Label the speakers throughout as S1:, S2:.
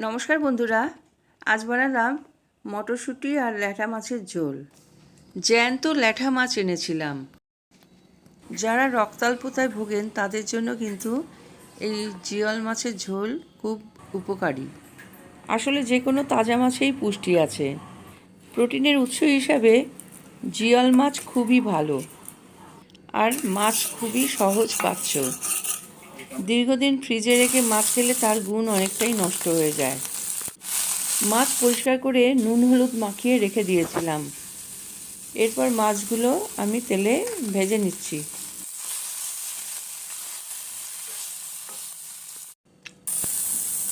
S1: নমস্কার বন্ধুরা, আজ বানালাম মটরশুঁটি আর ল্যাঠা মাছের ঝোল। জ্যান্ত ল্যাঠা মাছ এনেছিলাম। যারা রক্তাল্পতায় ভোগেন, তাদের জন্য কিন্তু এই জিয়ল মাছের ঝোল খুব উপকারী। আসলে যে কোনো তাজা মাছেই পুষ্টি আছে। প্রোটিনের উৎস হিসাবে জিয়ল মাছ খুবই ভালো। আর মাছ খুবই সহজ পাচ্ছ। দীর্ঘদিন ফ্রিজে রেখে মাছ খেলে তার গুণ অনেকটাই নষ্ট হয়ে যায়। মাছ পরিষ্কার করে নুন হলুদ মাখিয়ে রেখে দিয়েছিলাম। এরপর মাছগুলো আমি তেলে ভেজে নিচ্ছি।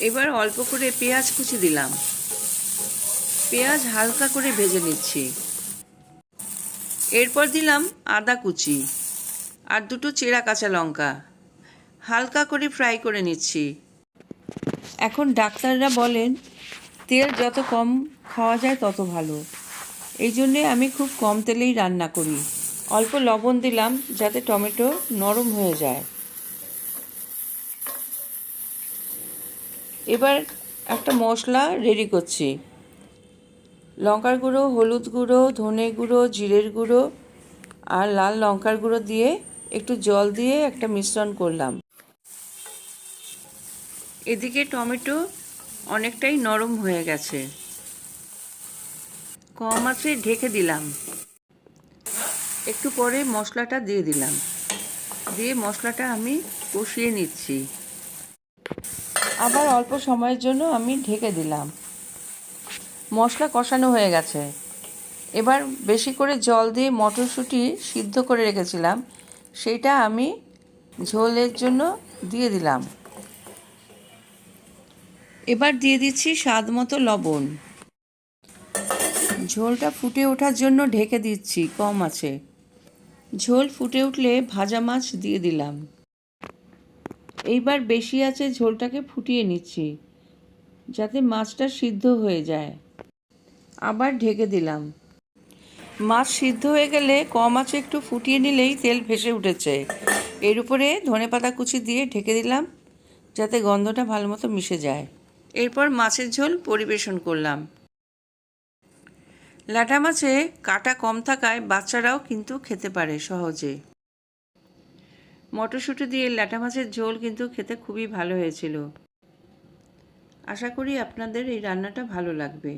S1: এবার অল্প করে পেঁয়াজ কুচি দিলাম। পেঁয়াজ হালকা করে ভেজে নিচ্ছি। এরপর দিলাম আদা কুচি আর দুটো চেরা কাঁচা লঙ্কা। হালকা করে ফ্রাই করে নিচ্ছি। এখন ডাক্তাররা বলেন, তেল যত কম খাওয়া যায় তত ভালো। এই জন্যে আমি খুব কম তেলেই রান্না করি। অল্প লবণ দিলাম যাতে টমেটো নরম হয়ে যায়। এবার একটা মশলা রেডি করছি। লঙ্কার গুঁড়ো, হলুদ গুঁড়ো, ধনে গুঁড়ো, জিরের গুঁড়ো আর লাল লঙ্কার গুঁড়ো দিয়ে একটু জল দিয়ে একটা মিশ্রণ করলাম। এদিকে টমেটো অনেকটাই নরম হয়ে গেছে। কম আছে, ঢেকে দিলাম। একটু পরে মশলাটা দিয়ে দিলাম। দিয়ে মশলাটা আমি কষিয়ে নিচ্ছি। আবার অল্প সময়ের জন্য আমি ঢেকে দিলাম। মশলা কষানো হয়ে গেছে। এবার বেশি করে জল দিয়ে মটরশুঁটি সিদ্ধ করে রেখেছিলাম। সেইটা আমি ঝোলের জন্য দিয়ে দিলাম। এবার দিয়ে দিচ্ছি স্বাদ মতো লবণ। ঝোলটা ফুটে ওঠার জন্য ঢেকে দিচ্ছি, কম আছে। ঝোল ফুটে উঠলে ভাজা মাছ দিয়ে দিলাম। এইবার বেশি আছে ঝোলটাকে ফুটিয়ে নিচ্ছি, যাতে মাছটা সিদ্ধ হয়ে যায়। আবার ঢেকে দিলাম। মাছ সিদ্ধ হয়ে গেলে কম আছে একটু ফুটিয়ে নিলেই তেল ভেসে উঠেছে। এর উপরে ধনে পাতা কুচি দিয়ে ঢেকে দিলাম, যাতে গন্ধটা ভালো মতো মিশে যায়। এরপর মাছের ঝোল পরিবেশন করলাম। ল্যাটা মাছে কাটা কম থাকায় বাচ্চারাও কিন্তু খেতে পারে সহজে। মটরশুঁটি দিয়ে ল্যাটা মাছের ঝোল কিন্তু খেতে খুবই ভালো হয়েছিল। আশা করি আপনাদের এই রান্নাটা ভালো লাগবে।